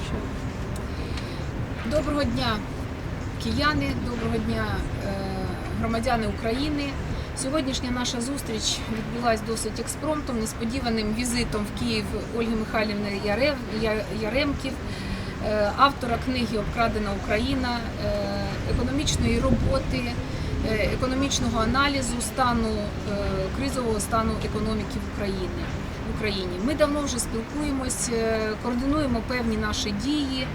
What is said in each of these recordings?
перше. Доброго дня, кияни, доброго дня, е, громадяни України. Сьогоднішня наша зустріч відбулася досить експромтом, несподіваним візитом в Київ Ольги Михайлівни Яремків, е, автора книги Обкрадена Україна, е, економічної роботи, економічного аналізу стану кризового стану економіки в Україні. Україні ми давно вже спілкуємось, е, координуємо певні наші дії.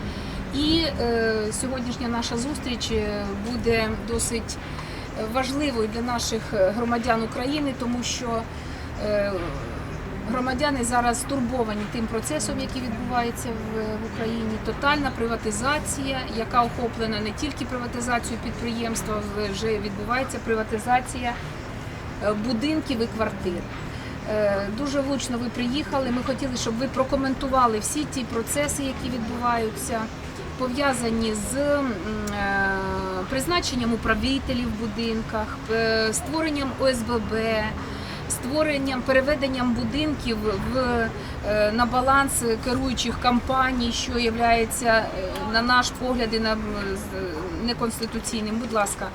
І е, сьогоднішня наша зустріч е, буде досить важливою для наших громадян України, тому що е, громадяни зараз стурбовані тим процесом, який відбувається в, в Україні. Тотальна приватизація, яка охоплена не тільки приватизацією підприємства, вже відбувається приватизація е, будинків і квартир. Е, Дуже влучно ви приїхали. Ми хотіли, щоб ви прокоментували всі ті процеси, які відбуваються, пов'язані з е, призначенням управителів в будинках, е, створенням ОСББ, створенням, переведенням будинків в, на баланс керуючих компаній, що є, на наш погляд, і на, неконституційним. Будь ласка,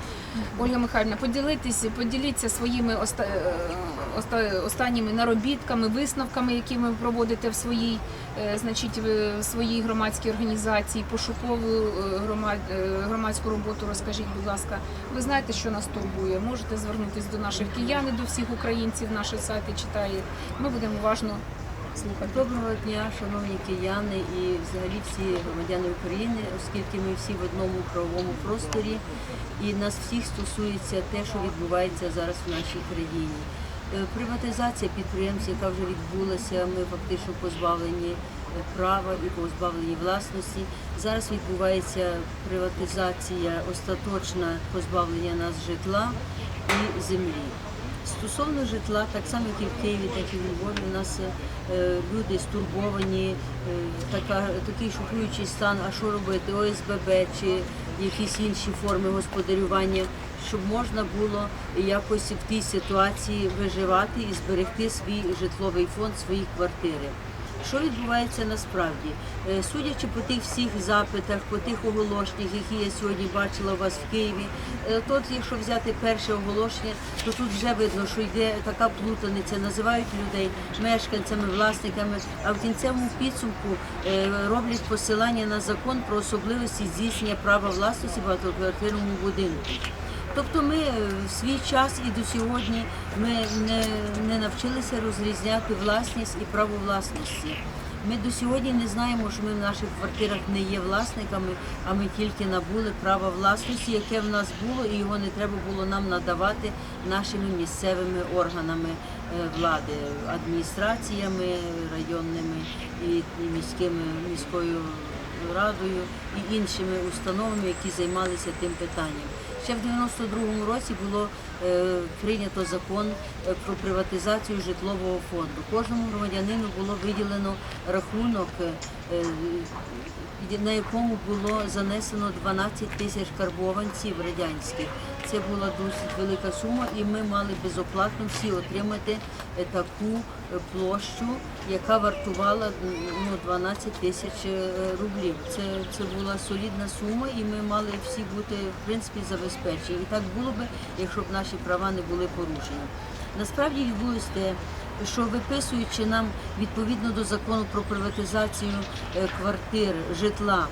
Ольга Михайлівна, поділитися, поділіться своїми оста, е, оста- останніми наробітками, висновками, які ви проводите в своїй, е, значить, в своїй громадській організації, пошукову е, громад- е, громадську роботу. Розкажіть, будь ласка, ви знаєте, що нас турбує? Можете звернутися до наших киян, до всіх українців. Наші сайти читає. Ми будемо уважно слухати. Доброго дня, шановні кияни і взагалі всі громадяни України, оскільки ми всі в одному правовому просторі, і нас всіх стосується те, що відбувається зараз в нашій країні. Е, Приватизація підприємств, яка вже відбулася, ми фактично позбавлені права і позбавлені власності. Зараз відбувається приватизація, остаточне позбавлення нас житла і землі. Стосовно житла, так само як і в Києві, так і в Львові, у нас е, люди стурбовані, е, така, такий шокуючий стан, а що робити, ОСББ чи якісь інші форми господарювання, щоб можна було якось в тій ситуації виживати і зберегти свій житловий фонд, свої квартири. Що відбувається насправді? Е, Судячи по тих всіх запитах, по тих оголошеннях, які я сьогодні бачила у вас в Києві, е, тут, якщо взяти перше оголошення, то тут вже видно, що йде така плутаниця, називають людей мешканцями, власниками, а в кінцевому підсумку е, роблять посилання на закон про особливості здійснення права власності багатоквартирному будинку. Тобто ми е, в свій час і до сьогодні ми не, не навчилися розрізняти власність і право власності. Ми до сьогодні не знаємо, що ми в наших квартирах не є власниками, а ми тільки набули право власності, яке в нас було, і його не треба було нам надавати нашими місцевими органами е, влади, адміністраціями районними і, і міськими міською радою і іншими установами, які займалися тим питанням. Ще в 92-му році було прийнято закон е, про приватизацію житлового фонду. Кожному громадянину було виділено рахунок, е, е, на якому було занесено 12 тисяч карбованців радянських. Це була досить велика сума, і ми мали безоплатно всі отримати е, таку е, площу, яка вартувала ну, 12 тисяч е, рублів. Це, це була солідна сума, і ми мали всі бути в принципі забезпечені. І так було би, якщо б наші права не були порушені. Насправді відбулося те, що виписуючи нам відповідно до закону про приватизацію е, квартир, житла,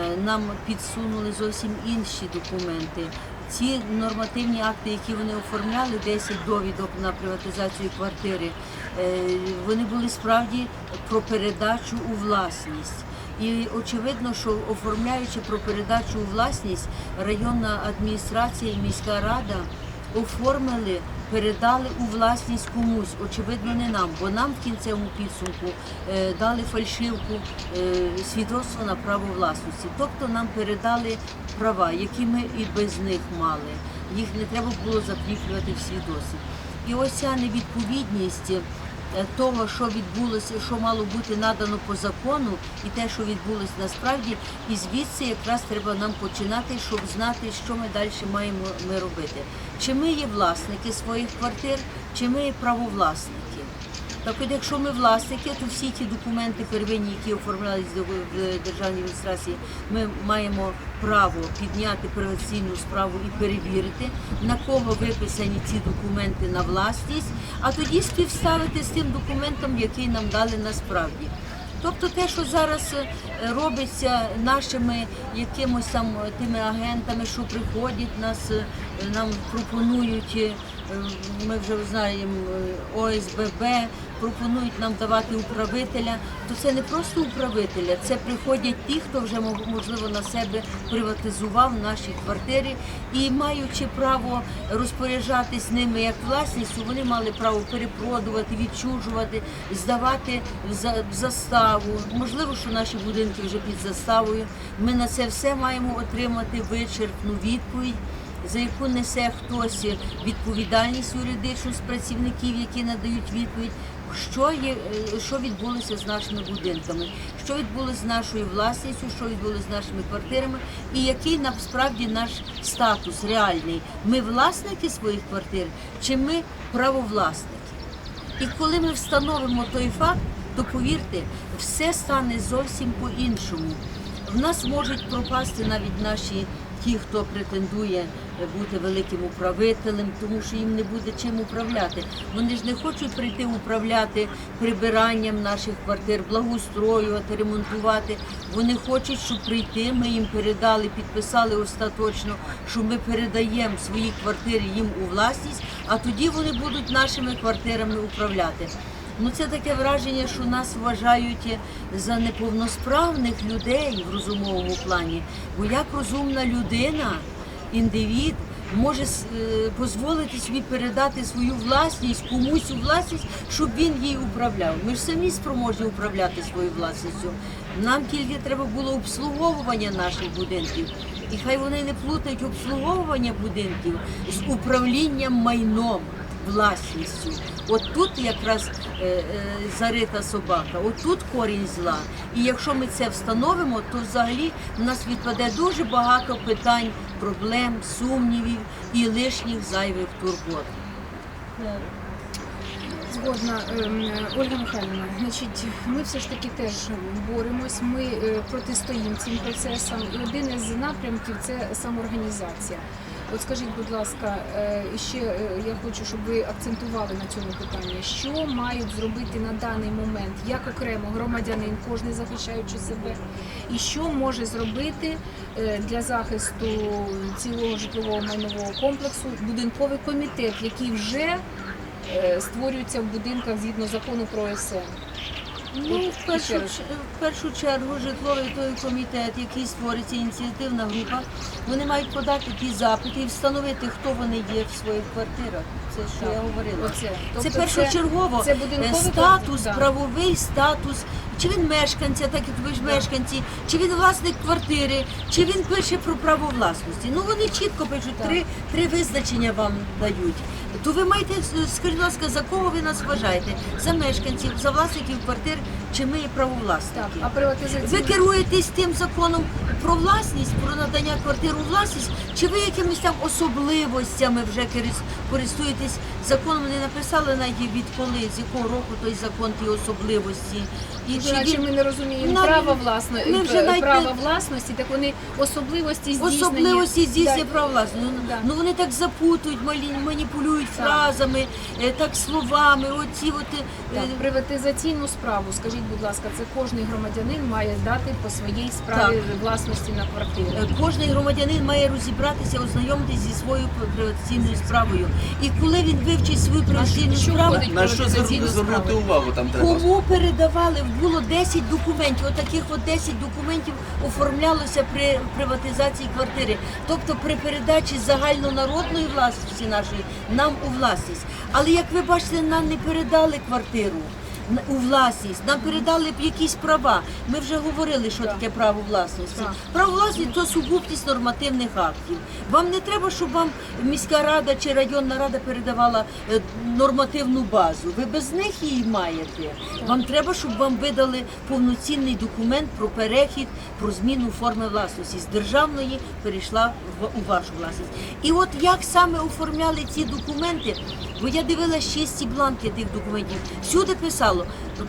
Е, нам підсунули зовсім інші документи. Ці нормативні акти, які вони оформляли, 10 довідок на приватизацію квартири, е, вони були справді про передачу у власність. І очевидно, що оформляючи про передачу у власність, районна адміністрація і міська рада оформили, передали у власність комусь, очевидно, не нам, бо нам в кінцевому підсумку е, дали фальшивку е, свідоцтво на право власності. Тобто нам передали права, які ми і без них мали. Їх не треба було закріплювати в свідоцтві. І ось ця невідповідність того, що відбулося, що мало бути надано по закону, і те, що відбулося насправді, і звідси якраз треба нам починати, щоб знати, що ми далі маємо ми робити. Чи ми є власники своїх квартир, чи ми є правовласники. Так от, якщо ми власники, то всі ті документи первинні, які оформлялись в державній адміністрації, ми маємо право підняти приватаційну справу і перевірити, на кого виписані ці документи на власність, а тоді співставити з тим документом, який нам дали насправді. Тобто те, що зараз е, робиться нашими якимось там тими агентами, що приходять, нас е, нам пропонують, е, ми вже знаємо е, ОСББ, пропонують нам давати управителя, то це не просто управителя, це приходять ті, хто вже можливо на себе приватизував наші квартири і маючи право розпоряджатись ними як власністю, вони мали право перепродувати, відчужувати, здавати в заставу. Можливо, що наші будинки вже під заставою. Ми на це все маємо отримати вичерпну відповідь. За яку несе хтось відповідальність юридичну з працівників, які надають відповідь, що є, е, що відбулося з нашими будинками, що відбулося з нашою власністю, що відбулося з нашими квартирами, і який насправді наш статус реальний. Ми власники своїх квартир, чи ми правовласники? І коли ми встановимо той факт, то повірте, все стане зовсім по-іншому. В нас можуть пропасти навіть наші ті, хто претендує бути великим управителем, тому що їм не буде чим управляти. Вони ж не хочуть прийти управляти прибиранням наших квартир, благоустроювати, ремонтувати. Вони хочуть, щоб прийти. Ми їм передали, підписали остаточно, що ми передаємо свої квартири їм у власність, а тоді вони будуть нашими квартирами управляти. Ну це таке враження, що нас вважають за неповносправних людей в розумовому плані. Бо як розумна людина, індивід, може е, дозволити собі передати свою власність комусь у власність, щоб він їй управляв. Ми ж самі спроможні управляти своєю власністю. Нам тільки треба було обслуговування наших будинків. І хай вони не плутають обслуговування будинків з управлінням майном власністю. От тут якраз е, е, зарита собака, от тут корінь зла. І якщо ми це встановимо, то взагалі в нас відпаде дуже багато питань, проблем, сумнівів і лишніх зайвих турбот. Згодна, Ем, Ольга Михайлівна, значить, ми все ж таки теж боремось, ми е, протистоїмо цим процесам. І один із напрямків це самоорганізація. От скажіть, будь ласка, е, ще е, я хочу, щоб ви акцентували на цьому питанні, що мають зробити на даний момент як окремо громадянин, кожен захищаючи себе, і що може зробити е, для захисту цілого житлового майнового комплексу будинковий комітет, який вже створюються в будинках згідно закону про ОСН. Ну, в першу, в першу чергу житловий той комітет, який створиться ініціативна група, вони мають подати ті запити і встановити, хто вони є в своїх квартирах. Це що Так. я говорила. Оце. Це Тобто першочергово це це статус, так. правовий статус. Чи він мешканця, так як ви ж мешканці, чи він власник квартири, чи він пише про право власності. Ну вони чітко пишуть, три, три визначення вам дають. То ви маєте, скажіть, будь ласка, за кого ви нас вважаєте? За мешканців, за власників квартир, чи ми правовласники? Так, а приватизаційна Ви керуєтесь тим законом про власність, про надання квартир у власність, чи ви якимись там особливостями вже користуєтесь законом? Не написали навіть відколи, з якого року той закон ті особливості. І чи Наче він ми не розуміємо Навіть- права власно ми вже навіть права власності, так вони особливості здійснення. особливості здійснює Да. право власності? Ну, Да. ну вони так запутують, малі- маніпулюють Так. фразами, е, так словами. Оці от е, Так, приватизаційну справу, скажіть, будь ласка, це кожний громадянин має здати по своїй справі власності на квартиру. Е, Кожний громадянин має розібратися, ознайомитися зі своєю приватаційною справою. І коли він вивчить свою що справу. На що звернути звернути увагу там треба? кому передавали, було 10 документів. Отаких от 10 документів оформлялося при приватизації квартири. Тобто при передачі загальнонародної власності нашої нам у власність. Але як ви бачите, нам не передали квартиру. У власність, нам передали б якісь права. Ми вже говорили, що таке право власності. Право власності то сукупність нормативних актів. Вам не треба, щоб вам міська рада чи районна рада передавала е, нормативну базу. Ви без них її маєте. Вам треба, щоб вам видали повноцінний документ про перехід, про зміну форми власності з державної перейшла у вашу власність. І от як саме оформляли ці документи, бо я дивилася шість бланки тих документів. Всюди писало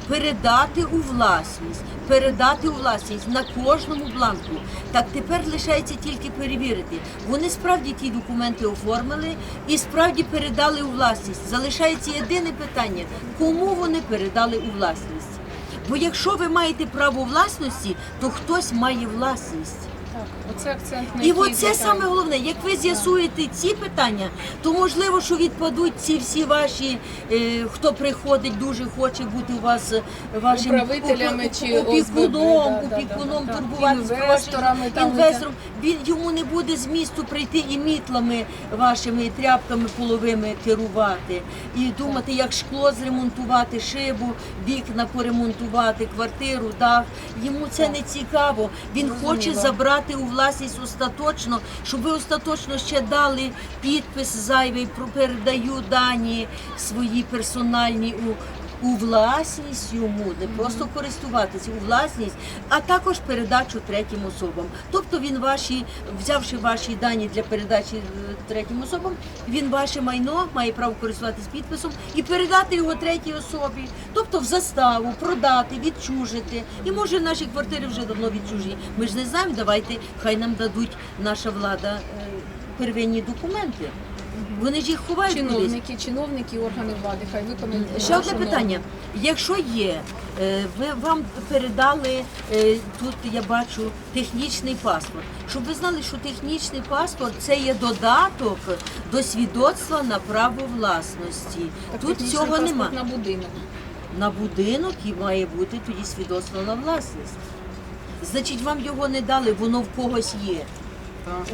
передати у власність, передати у власність на кожному бланку. Так тепер лишається тільки перевірити. Вони справді ті документи оформили і справді передали у власність. Залишається єдине питання, кому вони передали у власність. Бо якщо ви маєте право власності, то хтось має власність. Оце акцент на І який от це саме головне. Як ви з'ясуєте ці питання, то можливо, що відпадуть ці всі ваші, е, хто приходить, дуже хоче бути у вас е, вашим Управителями опі- чи опікуном, да, опікуном, да, да, да. турбуватися про Інвесторами там, інвестором. Він йому не буде змісту прийти і мітлами вашими і тряпками половими керувати, і думати, як шкло зремонтувати, шибу, вікна поремонтувати, квартиру, дах. Йому це не цікаво. Він хоче забрати у власність остаточно, щоб ви остаточно ще дали підпис зайвий, передаю дані свої персональні у. У власність йому, не просто користуватися, у власність, а також передачу третім особам. Тобто він ваші, взявши ваші дані для передачі е, третім особам, він ваше майно має право користуватись підписом і передати його третій особі, тобто в заставу, продати, відчужити. І може наші квартири вже давно відчужені. Ми ж не знаємо, давайте хай нам дадуть наша влада е, первинні документи. Вони ж їх ховають кудись. чиновники, чиновники, органи влади, хай виконують. Ще одне питання. Якщо є, е, ви вам передали е, тут, я бачу, технічний паспорт. Щоб ви знали, що технічний паспорт це є додаток до свідоцтва на право власності. Так, тут технічний цього паспорт нема. на будинок. На будинок і має бути тоді свідоцтво на власність. Значить, вам його не дали, воно в когось є.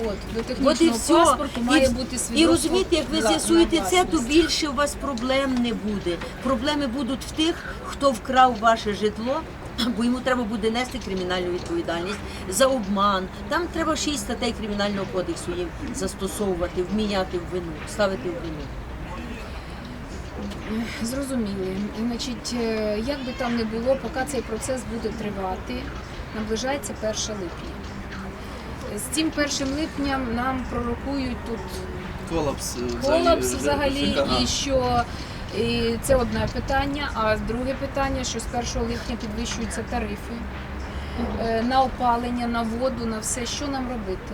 От, до От і все. паспорту має і, бути свідоцтво. і розумієте, як ви з'ясуєте це, то більше у вас проблем не буде. Проблеми будуть в тих, хто вкрав ваше житло. Бо йому треба буде нести кримінальну відповідальність за обман. Там треба шість статей кримінального кодексу їм застосовувати, вміняти в вину, ставити в вину. Зрозуміли. Значить, е, як би там не було, поки цей процес буде тривати, наближається 1 липня. З цим 1 липням нам пророкують тут Колапс. е, колапс взагалі, і що і це одне питання. А друге питання, що з 1 липня підвищуються тарифи е, на опалення, на воду, на все. Що нам робити?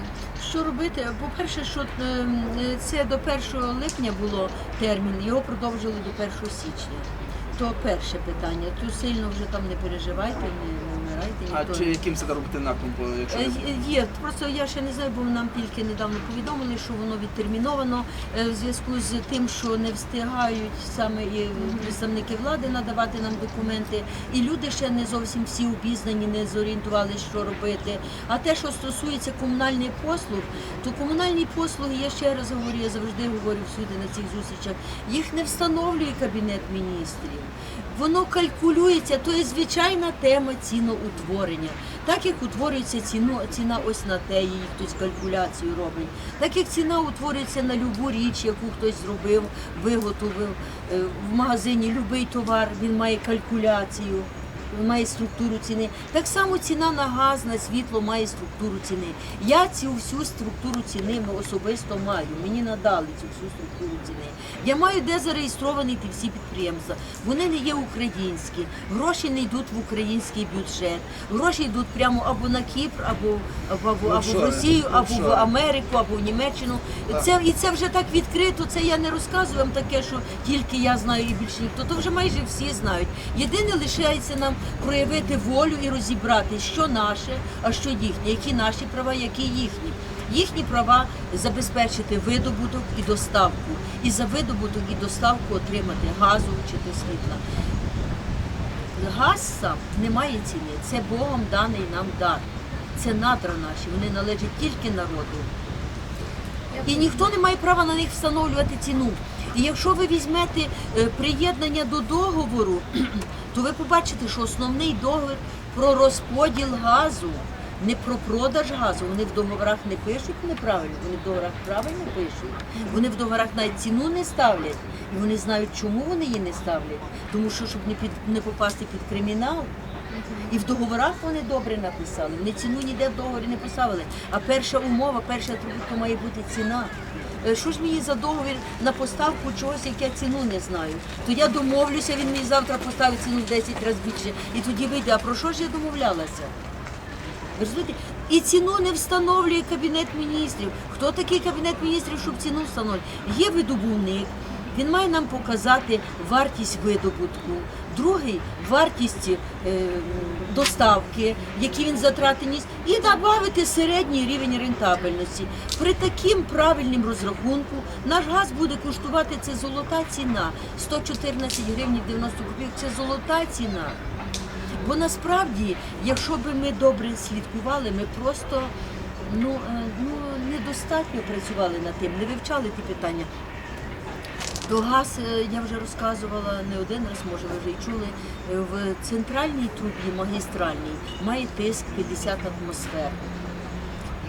Що робити? По-перше, що ем, це до 1 липня було термін, його продовжили до 1 січня. То перше питання. То сильно вже там не переживайте, не, вмирайте. А ніхто чи яким це робити бо якщо Е, Є, просто я ще не знаю, бо нам тільки недавно повідомили, що воно відтерміновано е, в зв'язку з тим, що не встигають саме і представники влади надавати нам документи, і люди ще не зовсім всі обізнані, не зорієнтувалися, що робити. А те, що стосується комунальних послуг, то комунальні послуги, я ще раз говорю, я завжди говорю всюди на цих зустрічах, їх не встановлює кабінет міністрів. Воно калькулюється, то є звичайна тема ціноутворення. Так як утворюється ціну, ціна ось на те, її хтось калькуляцію робить. Так як ціна утворюється на любу річ, яку хтось зробив, виготовив е, в магазині любий товар, він має калькуляцію. Має структуру ціни. Так само ціна на газ, на світло має структуру ціни. Я цю всю структуру ціни особисто маю. Мені надали цю всю структуру ціни. Я маю де зареєстровані ті всі підприємства. Вони не є українські, гроші не йдуть в український бюджет. Гроші йдуть прямо або на Кіпр, або, або, або, або в Росію, або в Америку, або в Німеччину. Це і це вже так відкрито. Це я не розказую вам таке, що тільки я знаю і більше ніхто. То вже майже всі знають. Єдине лишається нам проявити волю і розібрати, що наше, а що їхнє, які наші права, які їхні. Їхні права забезпечити видобуток і доставку, і за видобуток і доставку отримати газу чи то світла. Газ сам не має ціни. Це Богом даний нам дар. Це надра наші, вони належать тільки народу. І ніхто не має права на них встановлювати ціну. І якщо ви візьмете е, приєднання до договору, то ви побачите, що основний договір про розподіл газу, не про продаж газу. Вони в договорах не пишуть неправильно, вони в договорах правильно пишуть. Вони в договорах навіть ціну не ставлять. І вони знають, чому вони її не ставлять. Тому що щоб не під не попасти під кримінал. І в договорах вони добре написали. Вони ціну ніде в договорі не поставили. А перша умова, перша атрибутка має бути ціна. Е, Що ж мені за договір на поставку чогось, як я ціну не знаю? То я домовлюся, він мені завтра поставить ціну в 10 разів більше. І тоді вийде, а про що ж я домовлялася? Ви? І ціну не встановлює Кабінет міністрів. Хто такий Кабінет міністрів, щоб ціну встановлювати? Є видобувник, він має нам показати вартість видобутку, другий вартість е, доставки, які він затратеність, і додати середній рівень рентабельності. При таким правильним розрахунку наш газ буде коштувати це золота ціна 114 гривень 90 копійок. Це золота ціна. Бо насправді, якщо б ми добре слідкували, ми просто ну, е, ну, недостатньо працювали над тим, не вивчали ті питання. То е, я вже розказувала не один раз, може ви вже й чули, е, в центральній трубі магістральній має тиск 50 атмосфер.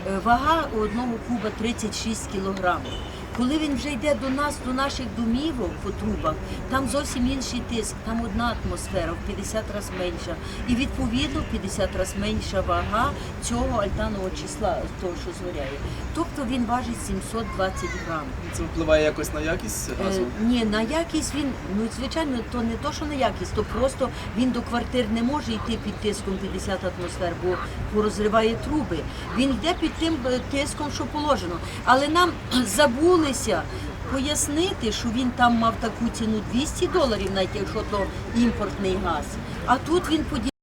Е, Вага у одного куба 36 кілограмів. Коли він вже йде до нас, до наших домівок по трубах, там зовсім інший тиск, там одна атмосфера в 50 разів менша. І відповідно 50 разів менша вага цього альтанового числа, того, що згоряє. Тобто він важить 720 грам. Це впливає якось на якість Е, ні, на якість він, ну звичайно, то не то, що на якість, то просто він до квартир не може йти під тиском 50 атмосфер, бо порозриває труби. Він йде під тим е, тиском, що положено. Але нам забулися пояснити, що він там мав таку ціну 200 доларів, навіть якщо то імпортний газ. А тут він поділяє.